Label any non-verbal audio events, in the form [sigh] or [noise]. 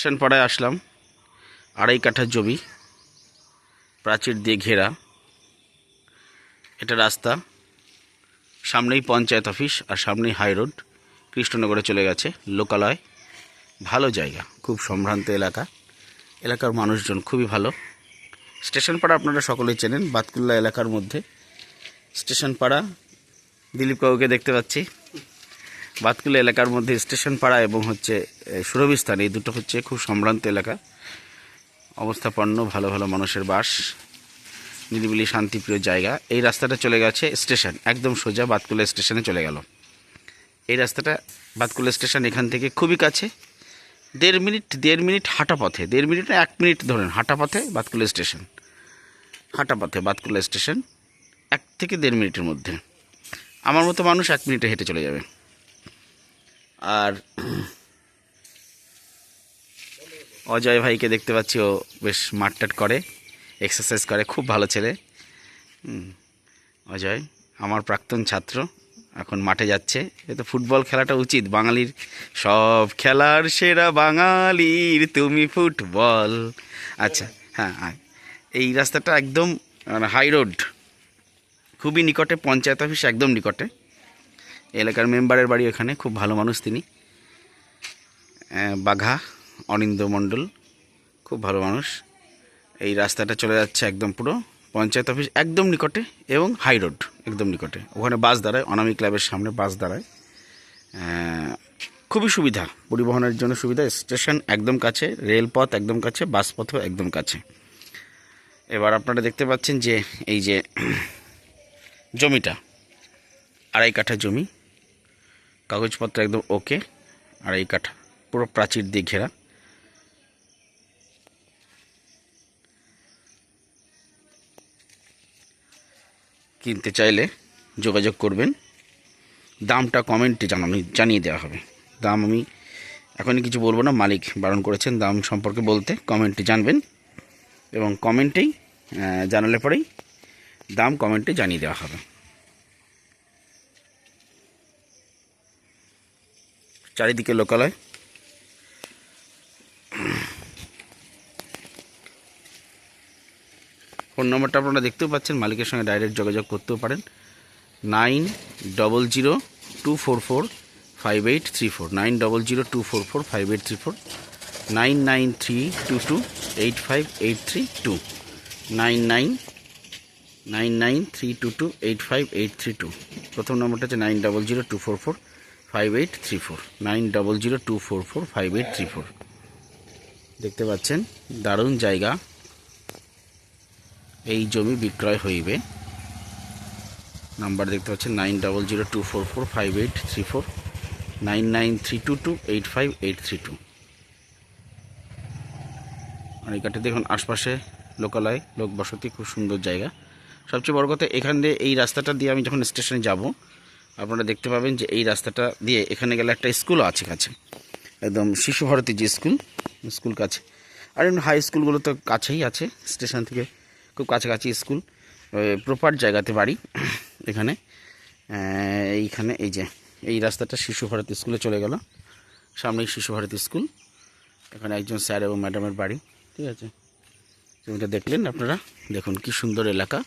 পাড়ায় আসলাম। আড়াই কাঠা জমি, প্রাচীর দিয়ে ঘেরা। এটা রাস্তা। সামনেই পঞ্চায়েত অফিস আর সামনেই হাই রোড। কৃষ্ণনগরে চলে গেছে লোকালয়। ভালো জায়গা, খুব সম্ভ্রান্ত এলাকা। এলাকার মানুষজন খুবই ভালো। স্টেশন পাড়া আপনারা সকলেই চেনেন, বাতকুল্লা এলাকার মধ্যে। স্টেশন পাড়া, দিলীপ কাকুকে দেখতে পাচ্ছি। বাতকুল্লা এলাকার মধ্যে স্টেশন পাড়া এবং হচ্ছে এ, সুরভিস্থান এই দুটো হচ্ছে খুব সম্ভ্রান্ত এলাকা। অবস্থাপন্ন ভালো ভালো মানুষের বাস নিরিবিলি শান্তিপ্রিয় জায়গা। এই রাস্তাটা চলে গেছে স্টেশন একদম সোজা বাতকুলা স্টেশনে চলে গেল। এই রাস্তাটা বাতকুলা স্টেশন এখান থেকে খুবই কাছে। দেড় মিনিট দেড় মিনিট হাঁটা পথে দেড় মিনিট না এক মিনিট ধরেন হাঁটা পথে বাতকুলা স্টেশন। হাঁটা পথে বাতকুলা স্টেশন এক থেকে দেড় মিনিটের মধ্যে। আমার মতো মানুষ এক মিনিটে হেঁটে চলে যাবে। আর অজয় ভাইকে দেখতে পাচ্ছি, ও বেশ মাঠটাট করে এক্সারসাইজ করে, খুব ভালো ছেলে। অজয়, আমার প্রাক্তন ছাত্র, এখন মাঠে যাচ্ছে। এ তো ফুটবল খেলাটা উচিত, বাঙালির সব খেলার সেরা বাঙালির, তুমি ফুটবল। আচ্ছা হ্যাঁ হ্যাঁ এই রাস্তাটা একদম হাই রোড খুবই নিকটে, পঞ্চায়েত অফিস একদম নিকটে। এলাকার মেম্বারের বাড়ি এখানে, খুব ভালো মানুষ তিনি। বাঘা অনিন্দ মণ্ডল, খুব ভালো মানুষ। এই রাস্তাটা চলে যাচ্ছে একদম পুরো পঞ্চায়েত অফিস একদম নিকটে এবং হাই রোড একদম নিকটে। ওখানে বাস দাঁড়ায় অনামী ক্লাবের সামনে বাস দাঁড়ায়। খুবই সুবিধা, পরিবহনের জন্য সুবিধা। স্টেশন একদম কাছে, রেলপথ একদম কাছে, বাসপথও একদম কাছে। এবার আপনারা দেখতে পাচ্ছেন যে এই যে জমিটা, আড়াই কাঠা জমি। কাগজপত্র একদম ওকে আর এই কাঠা, পুরো প্রাচীর দিয়ে ঘেরা। কিনতে চাইলে যোগাযোগ করবেন। দামটা কমেন্টে জানানো, জানিয়ে দেওয়া হবে। দাম আমি এখনই কিছু বলব না, মালিক বারণ করেছেন দাম সম্পর্কে বলতে, কমেন্টে জানবেন এবং কমেন্টেই জানালে পরেই দাম কমেন্টে জানিয়ে দেওয়া হবে। চারিদিকে লোকালয়। ফোন নম্বরটা আপনারা দেখতেও পাচ্ছেন, মালিকের সঙ্গে ডাইরেক্ট যোগাযোগ করতেও পারেন। Nine double zero two four four five eight three four, nine double zero two four four five eight three four, nine nine three two two eight five eight three two, nine nine nine nine three two two eight five eight three two. প্রথম নম্বরটা হচ্ছে nine double zero two four four five eight three four nine double zero two four four five eight three four দেখতে পাচ্ছেন, দারুণ জায়গা। এই জমি বিক্রয় হইবে। নাম্বার দেখতে পাচ্ছেন nine double zero two four four five eight three four nine nine three two two eight five eight three two আর এই কাটে দেখুন, আশপাশে লোকালয় লোক বসতি খুব সুন্দর জায়গা। সবচেয়ে বড় কথা, এখান দিয়ে, এই রাস্তাটা দিয়ে আমি যখন স্টেশনে যাব আপনারা দেখতে পাবেন যে এই রাস্তাটা দিয়ে এখানে গেলে একটা স্কুলও আছে কাছে। একদম শিশু ভারতী যে স্কুল স্কুল কাছে। আর এমনি হাই স্কুলগুলো তো কাছেই আছে, স্টেশন থেকে খুব কাছাকাছি স্কুল। প্রপার জায়গাতে বাড়ি [clears throat] এখানে। এইখানে এই যে, এই রাস্তাটা শিশু ভারতী স্কুলে চলে গেল। সামনেই শিশু ভারতী স্কুল। এখানে একজন স্যার এবং ম্যাডামের বাড়ি, ঠিক আছে? জমিটা দেখলেন আপনারা, দেখুন কি সুন্দর এলাকা।